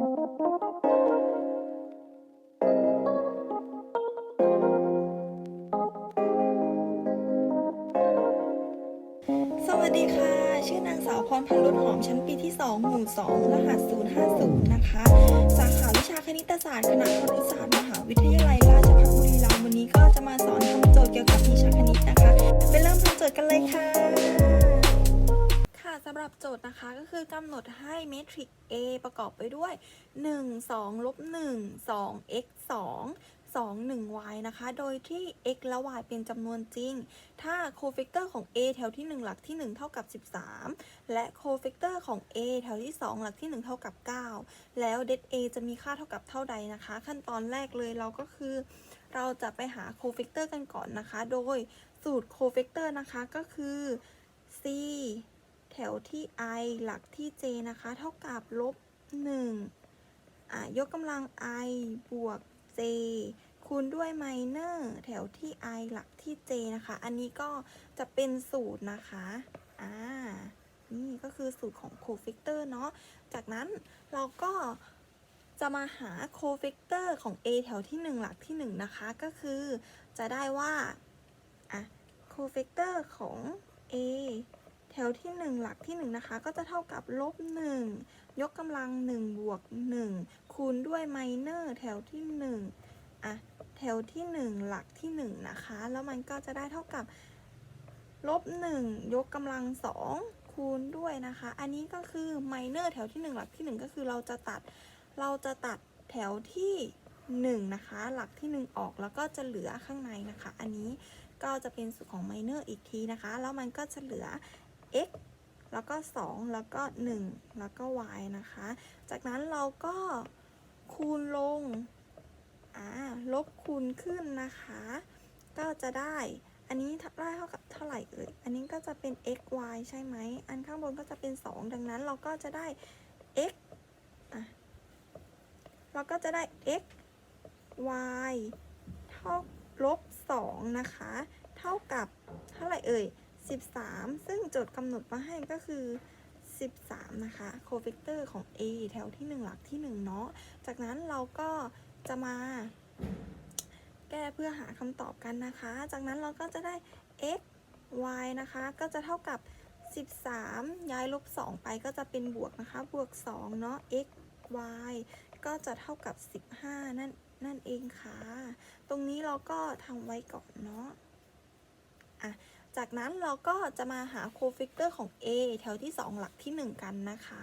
สวัสดีค่ะ ชื่อนางสาวพรพันธ์รุดหอมชั้นปีที่ 2 หมู่ 2 รหัส 050 นะคะ สาขาวิชาคณิตศาสตร์ คณะครุศาสตร์ มหาวิทยาลัยราชภัฏบุรีรัมย์วันนี้ก็จะมาสอนทำโจทย์เกี่ยวกับวิชาคณิตนะคะ ไปเริ่มทำโจทย์กันเลยค่ะับโจทย์นะคะก็คือกำหนดให้เมทริก A ประกอบไปด้วย 1 2ลบ1 2 x 2 2 1 y นะคะ โดยที่ x และ y เป็นจำนวนจริง ถ้าโคฟิกเตอร์ของ a แถวที่ 1 หลักที่ 1 เท่ากับ 13 และโคฟิกเตอร์ของ a แถวที่ 2 หลักที่ 1 เท่ากับ 9 แล้วเด a จะมีค่าเท่ากับเท่าใดนะคะ ขั้นตอนแรกเลยเราก็คือ เราจะไปหาโคฟิกเตอร์กันก่อนนะคะ โดยสูตรโคฟิกเตอร์นะคะก็คือ c แถวที่ i หลักที่ j นะคะ เท่ากับลบ1อะยกกำลัง i บวก j คูณด้วย minor แถวที่ i หลักที่ j นะคะ อันนี้ก็จะเป็นสูตรนะคะ อ่า นี่ก็คือสูตรของโคฟิกเตอร์เนาะ จากนั้นเราก็จะมาหาโคฟิกเตอร์ของ a แถวที่ 1 หลักที่ 1 นะคะ ก็คือจะได้ว่า อะ โคฟิกเตอร์ของ a แถวที่ 1 หลักที่1นะคะก็จะเท่ากับลบ1ยกกำลัง1บวก1คูณด้วยไมเนอร์แถวที่1อะแถวที่ 1 หลักที่ 1 นะคะ แล้วมันก็จะได้เท่ากับลบ1ยกกำลัง2คูณด้วยนะคะ อันนี้ก็คือไมเนอร์แถวที่ 1 หลักที่ 1 ก็คือเราจะตัดเราจะตัดแถวที่1นะคะ หลักที่ 1 ออกแล้วก็จะเหลือข้างในนะคะ อันนี้ก็จะเป็นสูตรของไมเนอร์อีกทีนะคะ แล้วมันก็จะเหลือ x แล้วก็ 2 แล้วก็ 1 แล้วก็ y นะคะ จากนั้นเราก็คูณลง อ่า ลบคูณขึ้นนะคะ ก็จะได้ อันนี้ได้เท่ากับเท่าไหร่เอ่ย อันนี้ก็จะเป็น x y ใช่ไหม อันข้างบนก็จะเป็น 2 ดังนั้นเราก็จะได้ x อะ เราก็จะได้ x y เท่าลบ 2 นะคะ เท่ากับเท่าไหร่เอ่ย 13 ซึ่งโจทย์กำหนดมาให้ก็คือ 13 นะคะโคฟิกเตอร์ของ a แถวที่ 1 หลักที่ 1 เนาะ จากนั้นเราก็จะมา แก้เพื่อหาคำตอบกันนะคะ จากนั้นเราก็จะได้ x y นะคะ ก็จะเท่ากับ 13 ย้ายลบ 2 ไปก็จะเป็นบวกนะคะ บวก 2 เนาะ x y ก็จะเท่ากับ 15 นั่นนั่นเองค่ะ ตรงนี้เราก็ทำไว้ก่อนเนาะ อะ จากนั้นเราก็จะมาหาโคฟิกเตอร์ของ A แถวที่ 2 หลักที่ 1 กันนะคะ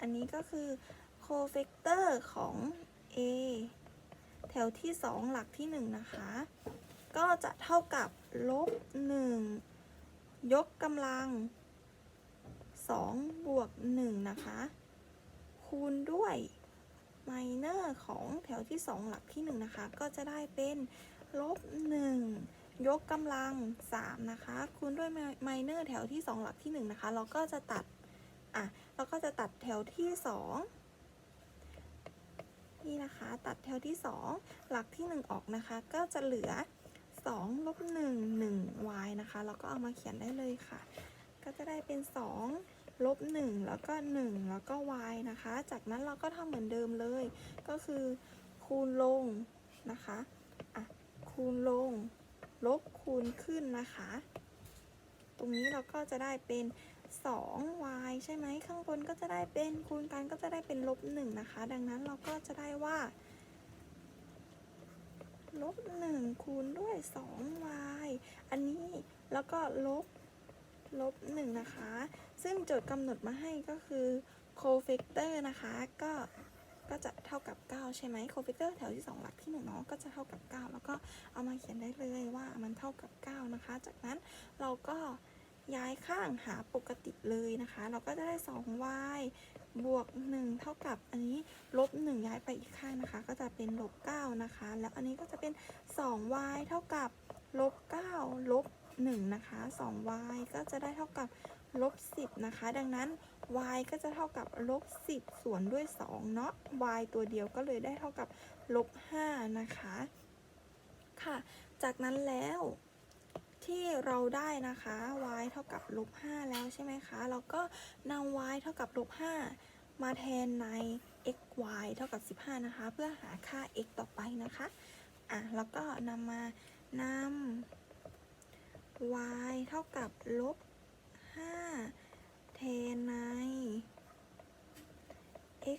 อันนี้ก็คือโคฟิกเตอร์ของ A แถวที่ 2 หลักที่ 1 นะคะ ก็จะเท่ากับลบ 1 ยกกำลัง 2 บวก 1 นะคะ คูณด้วย ไมเนอร์ของแถวที่ 2 หลักที่ 1 นะคะ ก็จะได้เป็นลบ1ยกกำลัง 3 นะคะ คูณด้วยไมเนอร์แถวที่ 2 หลักที่ 1 นะคะ เราก็จะตัด อะ เราก็จะตัดแถวที่ 2 นี่นะคะ ตัดแถวที่ 2 หลักที่ 1 ออกนะคะ ก็จะเหลือ2ลบ1 1 y นะคะ เราก็เอามาเขียนได้เลยค่ะ ก็จะได้เป็น 2 ลบ 1 แล้วก็ 1 แล้วก็ y นะคะ จากนั้นเราก็ทำเหมือนเดิมเลย ก็คือคูณลงนะคะอะคูณลง ลบคูณขึ้นนะคะ ตรงนี้เราก็จะได้เป็น 2y ใช่ไหมข้างบนก็จะได้เป็นคูณกันก็จะได้เป็นลบ 1 นะคะ ดังนั้นเราก็จะได้ว่าลบ 1 คูณด้วย 2y อันนี้แล้วก็ลบ ลบ1นะคะ ซึ่งโจทย์กำหนดมาให้ก็คือโคฟิกเตอร์นะคะ ก็ก็จะเท่ากับ 9 ใช่ไหมโคฟิกเตอร์แถวที่ 2 หลักที่1เนาะก็จะเท่ากับ 9 แล้วก็เอามาเขียนได้เลยว่ามันเท่ากับ 9 นะคะ จากนั้นเราก็ย้ายข้างหาปกติเลยนะคะ เราก็จะได้ 2y บวก 1 เท่ากับอันนี้ลบ 1 ย้ายไปอีกข้างนะคะ ก็จะเป็นลบ 9 นะคะ แล้วอันนี้ก็จะเป็น 2y เท่ากับลบ 9 ลบ 1นะคะ 2y ก็จะได้เท่ากับลบ10นะคะ ดังนั้น y ก็จะเท่ากับลบ10 ส่วนด้วย2เนาะ y ตัวเดียวก็เลยได้เท่ากับลบ5นะคะ ค่ะ จากนั้นแล้วที่เราได้นะคะ y เท่ากับลบ5แล้วใช่ไหมคะ เราก็นำ y เท่ากับลบ5มาแทนใน x y เท่ากับ 15 นะคะ เพื่อหาค่า x ต่อไปนะคะ อะ แล้วก็นำมานำ y เท่ากับลบ5แทนใน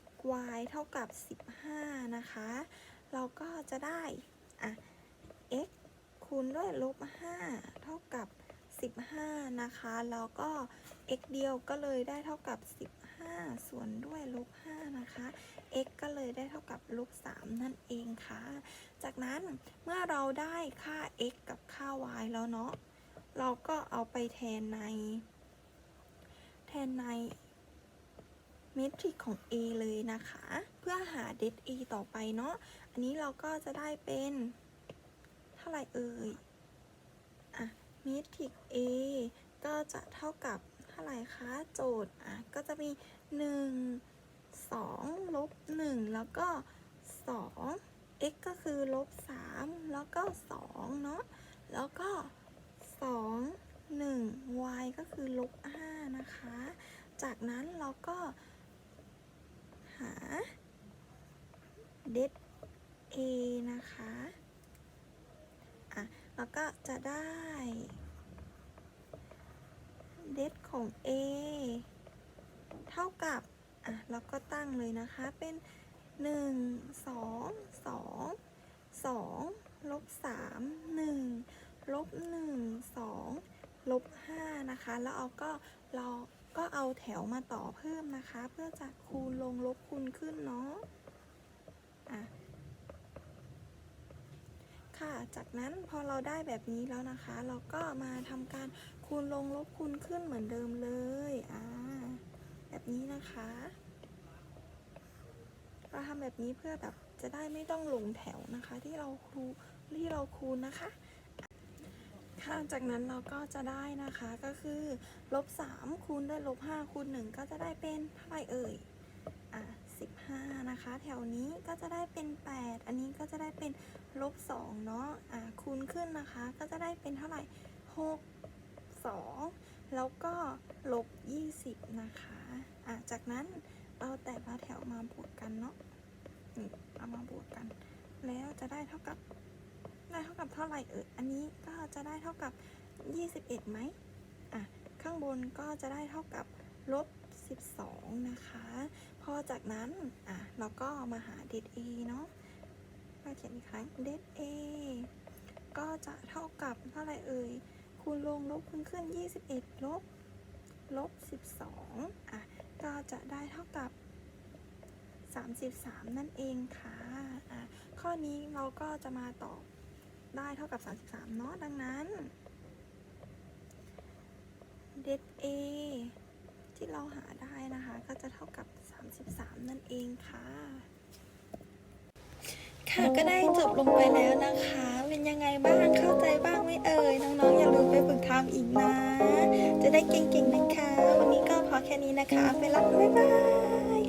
x y เท่ากับ 15 นะคะ เราก็จะได้ อะ x คูณด้วยลบ 5 เท่ากับ 15 นะคะ แล้วก็ x เดียวก็เลยได้เท่ากับ 15 ส่วนด้วยลบ 5 นะคะ x ก็เลยได้เท่ากับลบ 3 นั่นเองค่ะ จากนั้นเมื่อเราได้ค่า x กับค่า y แล้วเนาะ เราก็เอาไปแทนใน แทนในเมทริกของ a เลยนะคะ เพื่อหา det a ต่อไปเนาะ อันนี้เราก็จะได้เป็นเท่าไหร่เอ่ย อะเมทริก a ก็จะเท่ากับเท่าไหร่คะโจทย์ อะ ก็จะมี 1 2ลบ1แล้วก็ 2 x ก็คือลบ3แล้วก็ 2 เนาะ แล้วก็ 2 1 y ก็คือลบ5นะคะ จากนั้นเราก็หา det a นะคะ อะ แล้วก็จะได้ det ของ a เท่ากับ อะแล้วก็ตั้งเลยนะคะ เป็น 1 2 2 2ลบ3 1 ลบ1 2ลบ5นะคะ แล้วเอาก็เราก็เอาแถวมาต่อเพิ่มนะคะ เพื่อจะคูณลงลบคูณขึ้นเนาะอะค่ะ จากนั้นพอเราได้แบบนี้แล้วนะคะ เราก็มาทำการคูณลงลบคูณขึ้นเหมือนเดิมเลยอ่าแบบนี้นะคะเราทำแบบนี้เพื่อแบบจะได้ไม่ต้องลงแถวนะคะ ที่เราคูที่เราคูณนะคะ ค่ะ จากนั้นเราก็จะได้นะคะก็คือลบ3คูณด้วยลบ5คูณ1ก็จะได้เป็นเท่าไหร่เอ่ยอะ15 นะคะ แถวนี้ก็จะได้เป็น 8 อันนี้ก็จะได้เป็นลบ2เนาะอะคูณขึ้นนะคะ ก็จะได้เป็นเท่าไหร่ 6 2 แล้วก็ลบ 20 นะคะอะจากนั้นเอาแต่ละแถวมาบวกกันเนาะนี่เอามาบวกกัน แล้วจะได้เท่ากับ ได้เท่ากับเท่าไหร่เอ่ยอันนี้ก็จะได้เท่ากับ 21ไหมอะข้างบนก็จะได้เท่ากับลบ12 นะคะ พอจากนั้นอะเราก็มาหา det a เนาะมาเขียนอีกครั้ง det a ก็จะเท่ากับเท่าไหร่เอ่ยคูณลงลบคูณขึ้น 21 ลบลบ 12อะก็จะได้เท่ากับ 33 นั่นเองค่ะอะข้อนี้เราก็จะมาตอบ ได้เท่ากับ 33 เนาะ ดังนั้น det a ที่เราหาได้นะคะ ก็จะเท่ากับ 33 นั่นเองค่ะ ค่ะก็ได้จบลงไปแล้วนะคะ เป็นยังไงบ้าง เข้าใจบ้างไหมเอ่ย น้องๆ อย่าลืมไปฝึกทำอีกนะ จะได้เก่งๆ นะคะ วันนี้ก็พอแค่นี้นะคะ ไปละบ๊ายบาย